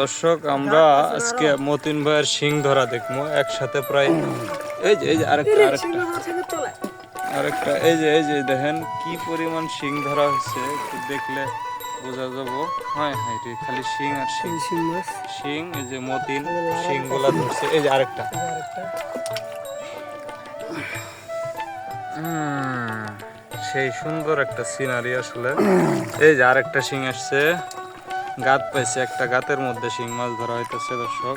দর্শক আমরা আজকে মতিন ভাইয়ের শিং ধরা দেখব একসাথে প্রায়। এই যে এই যে আরেকটা আরেকটা। আরেকটা এই যে এই যে দেখেন কি পরিমাণ শিং ধরা হয়েছে একটু দেখলে বোঝা যাব। হ্যাঁ হ্যাঁ রে, খালি শিং আর শিং শিং এই যে মতিন শিংগুলা ধরছে। এই যে আরেকটা। সেই সুন্দর একটা সিনারি আসলে। এই যে আরেকটা শিং আসছে। গাত পাইছে একটা গাতের মধ্যে শিং মাছ ধরা হইতেছে দর্শক।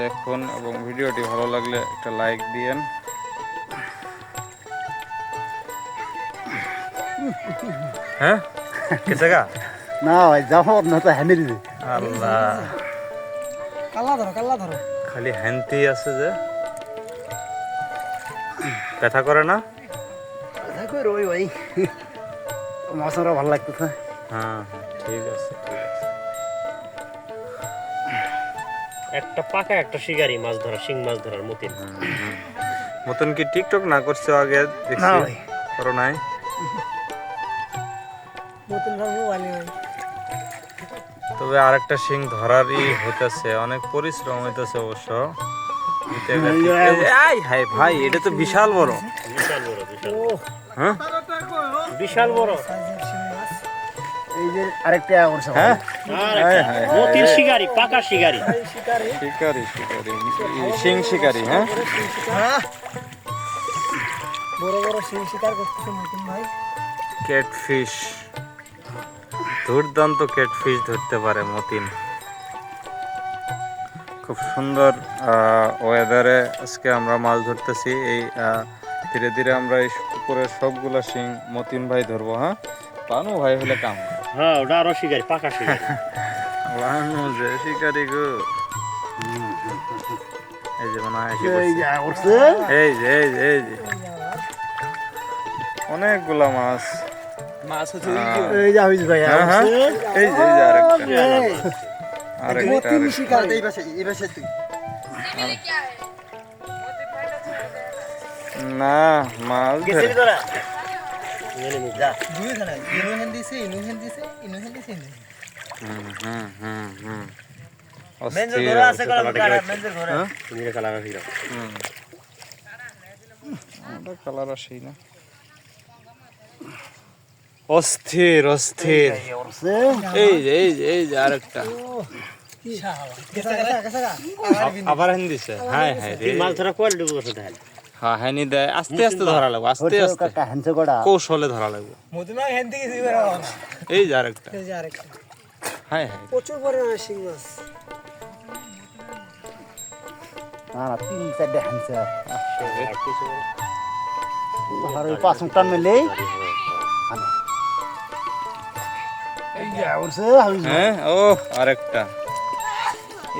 দেখুন এবং ভিডিওটি ভালো লাগলে একটা লাইক দিয়েন। হ্যাঁ? কেসে গা না ভাই যাব না তো হ্যান্ডেল দিবে আল্লাহ। কাল্লা ধরো কাল্লা ধরো। খালি আছে যে। ব্যথা করে না? রই ভাই মশারা ভালো লাগতেছে। হ্যাঁ হ্যাঁ, ঠিক আছে ঠিক আছে। একটা পাকা একটা শিকারি মাছ ধরা শিং মাছ ধরার মতিন। মতন কি টিকটক না করছ আগে? না দেখছি ভাই। করো নাই। নতুন ভাবে তবে আরেকটা শিং ধরারই হইতেছে অনেক পরিশ্রম হইতেছে অবশ্য। আই হাই ভাই এটা তো বিশাল বড়। বিশাল বড় বিশাল ও। হ্যাঁ? বিশাল বড়। আরেকটা। হ্যাঁ। আর হায়? একটা হায় মতিন শিকারি পাকা শিকারি। শিকারে শিকারি। শিকারি হ্যাঁ? বড় বড় শিং শিকার করতেছে নতুন ভাই। ক্যাটফিশ। দুর্দান্ত ক্যাটফিশ ধরতে পারে মতিন। খুব সুন্দর ওয়েদারে আজকে আমরা মাছ ধরতেছি। এই আহ, ধীরে ধীরে আমরা এই পুকুরের সবগুলা শিং মতিন ভাই ধরবো হ্যাঁ? পানু ভাই হলে কাম। হ্যাঁ ওটা আরও শিকারি পাকা শিকারি যে শিকারি গো। এই যে মনে হয় এই যে এই যে এই যে এই যে। অনেকগুলা মাছ। আহ, এই যে হাফিজ ভাই হ্যাঁ, হ্যাঁ। করছে। এই যে আরেকটা। আরেকটা শিকার না মাছ নি, যা কালার আসেই না অস্থির অস্থির এই যে এই যে এই যে আরেকটা আবার হেন দিছে হ্যাঁ হ্যাঁ রে মাছ ধরা কোয়ালিটি হ্যাঁ হ্যাঁ দেয় আস্তে আস্তে ধরা লাগবে আস্তে আস্তে। কৌশলে ধরা লাগবে। এই যে আরেকটা। হ্যাঁ হ্যাঁ। প্রচুর পরিমাণে শিং মাছ। না না তিন চারটে হ্যান্ডসে। আর কিছু ওই পাঁচ টান মেলেই। এই যে। হাফিজ হ্যাঁ ও আরেকটা।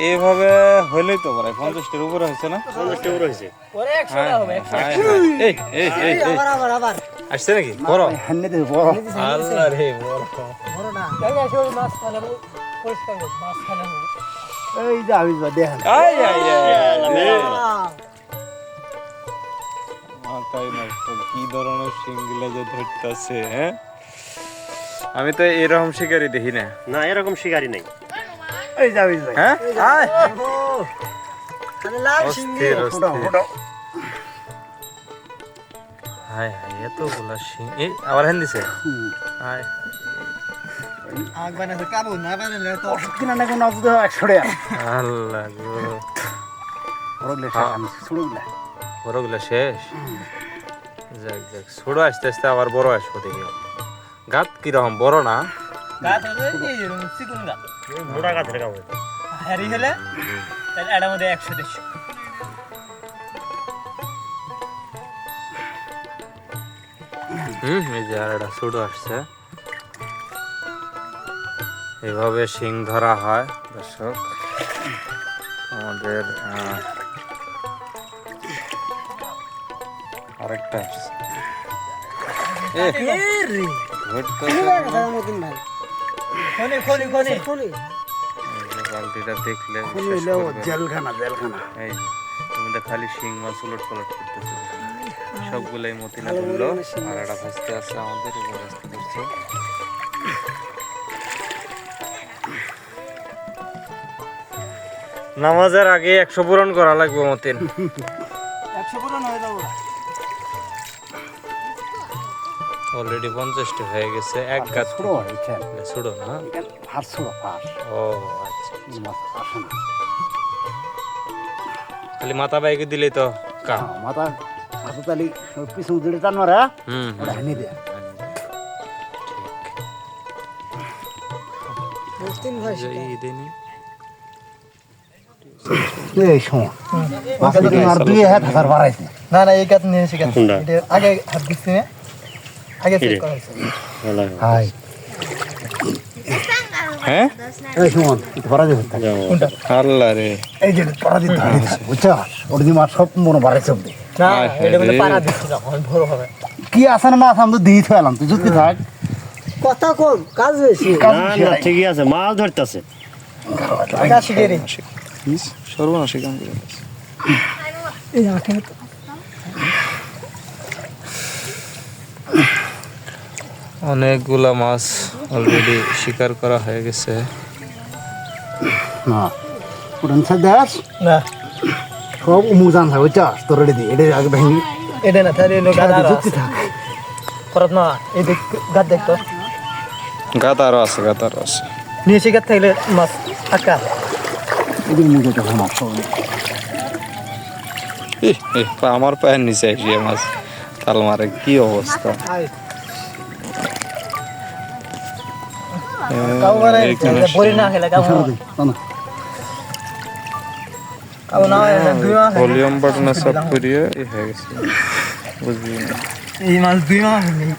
এইভাবে হইলেই তো প্রায় পঞ্চাশটার উপরে হয়েছে না? পঞ্চাশটা বড় হয়েছে। ওরে 100 হ্যাঁ, টাকা হবে 100 হ্যাঁ, হ্যাঁ। এই এই এই এই। আবার আবার আবার। আসছে নাকি? বড়। হ্যান্ডে দিবে বড় আল্লাহ রে বড়। বড় না। এই যে দেখেন। নষ্ট কি ধরনের সিংগুলা যে ধরতেছে হ্যাঁ? আমি তো এরকম শিকারি দেখি না। না এরকম শিকারি নাই। এই যে হাফিজ ভাই হ্যাঁ? আয়। আরে লাল শিঙ্গি অস্থির। ফোটো হায় হায় এতগুলা শিং এই আবার হ্যান দিছে? হায় আগ বানাছে কাবু না বানালে তো কিনা না কোনো অবস্থা একশো টাকা। আল্লাহ গো। বড়গুলো হ্যাঁ। ছোটগুলা বড়গুলা শেষ? যাক যাক ছোট আস্তে আস্তে আবার বড় আসব দেখি। গাত কীরকম বড় না? চিকুন গাছ। মোটা গাছের কাম হয়েছে হলে তাহলে এটার মধ্যে একশো দেড়শো। হুম এই যে আর একটা ছোট আসছে। এভাবে শিং ধরা হয় দর্শক। আমাদের আরেকটা আসছে। খনি খনি খনি। খনি। বালতিটা দেখলে খুনি না। জেলখানা জেলখানা। এই যে, তুমি তো খালি শিং মাছ উলট পালট করতেছে। সবগুলাই মতিনা ধরলো। আর একটা ভাজতে আছে আমাদের এবার ভাজতে করছে। নামাজের আগে একশো পূরণ করা লাগবে মতিন। একশো পূরণ হয়ে যাব। অলরেডি পঞ্চাশটি হয়ে গেছে এক গাছ ছোট হয়েছে ছুড়ো না ফার্স্ট ছোট ফার্স্ট ও আচ্ছা আসে না। খালি মাথা বাইকে দিলেই তো কাম। হ্যাঁ, মাথা হাতে তালি পিছন দিলে টান মারা হুম হানি দেয় মুসলিম ভাই যে ঈদে নি না না এই কাজ নিয়ে এসে গেছে। আগে হাত দিচ্ছি না। আগে চেক কিরে? হয়েছে। হাই। হ্যাঁ? এই শোন ধরা যাবে যাও। আল্লাহ রে। এই যে ধরা দিতে বুঝছ? ওর দিয়ে মাছ সব মনে বাড়াইছে ওদের না হায় হায় এটা রে। পাড়া দিচ্ছি না অনেক বড় হবে। কি আছে না মাছ আমি তো দিয়ে থেলাম তুই যদি থাক। কথা কম কাজ বেশি। না ঠিকই আছে মাছ ধরতেছে। সর্বনাশী কাম করে এই আঁকে অনেকগুলা মাছ অলরেডি শিকার করা হয়ে গেছে। না। পুরান সব থাকে বুঝছ তোর রেডি এটা আগে ভেঙে। এটা না তাহলে গাদা যুক্তি থাক। পরত না এই দেখ গাদ দেখতো গাত আরও আছে আরও আছে। নিয়ে এসে গাদ থাকলে মাছ আঁকা তো আমার পায়ের নিচে মাছ তাল মারে কি অবস্থা? কাউ মানে এইখানে বড়ি না খেলে কাউ সরে দে না কাউ না দুই মাস ভলিউম বাটনে সব করিয়ে ই হয়ে গেছে বুঝলি না এই মাছ দুই মাস নেই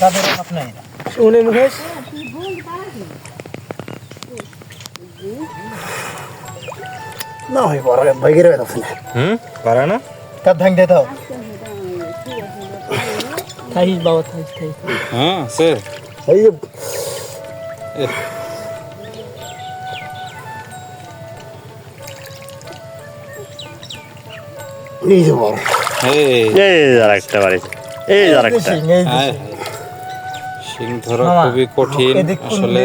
কাদের মাছ নাই শুনে মুখেশ না হয় বড় বাইকে রে আছে না হুম পারে না কাদ ভাঙ দে দাও থাইস বাবা থাইস থাইস হ্যাঁ সে এই এই যে বড় এই এই বাড়িতে হায়। শিং ধরা খুবই কঠিন আসলে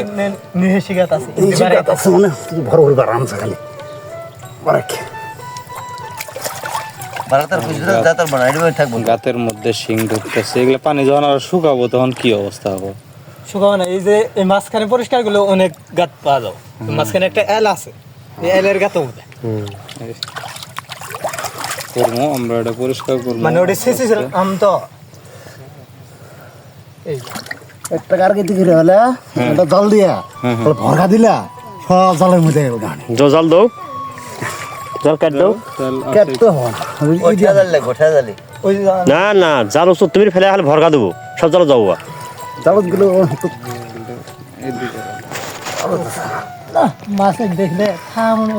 নিয়ে শিকাত আছে এই আছে মানে বড় বড় বারাম খালি গাতের মধ্যে শিং ঢুকতেছে এগুলো পানি যখন আর শুকাবো তখন কি অবস্থা হবে? শুকাও না এই যে এই মাঝখানে পরিষ্কারগুলো অনেক গাত পাওয়া যাও মাঝখানে একটা এল আছে এই এলের গাত মধ্যে করব আমরা এটা পরিষ্কার করব। মানে ওটা শেষে আম তো এই একটা কার কেটে করে হলে এটা জল দিয়া ভরকা দিলা সব জলের মধ্যে জল দাও। জল কাট দাও না না জাল ওষুধ তুমি ফেলে খালি ভরকা দেবো। সব জল যাব জলতগুলো এদিকে। মাছ দেখলে মনে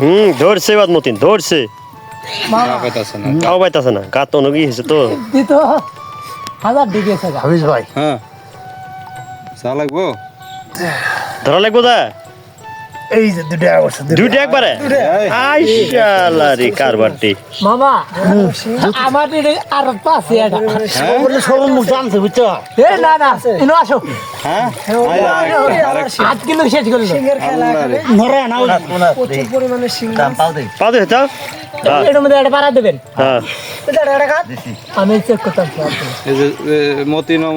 হুম ধরছে বাদ মতিন ধরছে। গা তাও পাইতাছে না গাত অনেক ই হয়েছে তো। হাজার ডিগ্রি আছে ভাই। হ্যাঁ। চা লাগবো? ধরা লাগবো দা? এই যে দুটা অবস্থা দুইটা একবারে? আইশালা রে কারবারটি। মামা আমার দিকে আর পাশে এটা বললে সব মুখ জানছে বুঝছ? এ না না ইনো আসো। হ্যাঁ। আট কিলো শেষ করল। আল্লাহ রে। মরে না প্রচুর পরিমাণে সিং পাও দে চাও হ্যাঁ। এটার মধ্যে দেবেন। হ্যাঁ। আমি চেক করতাম।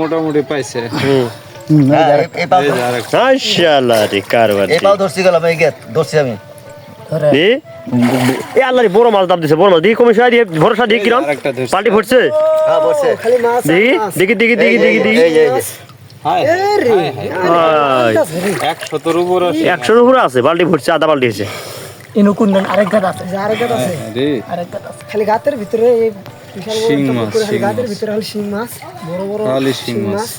মোটামুটি পাইছে। হুম। এই যে আরেকটা। আইশালা রে ধরছি গেলাম এই গেট ধরছি আমি। এ এ আল্লাহ বড় মাছ দাম দিছে বড় মাছ দেখি দিয়ে ভরসা দিয়ে কিরম। পাল্টি ফুটছে? হ্যাঁ বসে। খালি মাছ দেখি দেখি দেখি দেখি দেখি দেখি এই এই যে। হায়, হায়। একশতর উপর আছে। একশোর উপরে আছে বাল্টি ফুটছে আধা বাল্টি হয়েছে। ইনো আরেক গাছ আছে আরেক গাছ আছে। আরেক গাছ আছে। খালি গাতের ভিতরে বিশাল বড় গাতের। ভিতরে শিং মাছ বড় বড় শিং মাছ।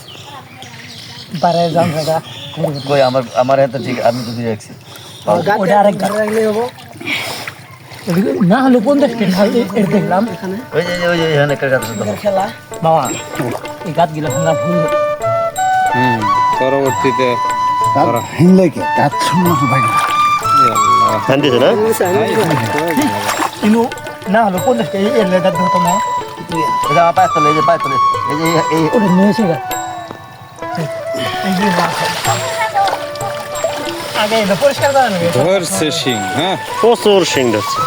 বারে জাম জায়গা কই আমার আমার ঠিক আমি তো দিয়ে রাখছি। ওটা আরেক গাছ রাখলে হব না হলো পঞ্চাশ খালি এর দেখলাম। ওই যে ওই যে এখানে একটা গাছ খেলা। বাবা এই গাছ গিলা ভাঙা ভুল। হুম পরবর্তীতে হিনলে কে? কাজ শুননা ভাই ধান না ইনু না হলো পঞ্চাশ এর লেটার ধরতো না? তুই এই যে আমার পায়ের তলে এই যে তলে এই যে এই- এই ওটা নিয়ে এসে গা এই যে মাছ আগে পরিষ্কার করে নেবে ধরছে সিং হ্যাঁ। প্রচুর সিং ধরছে।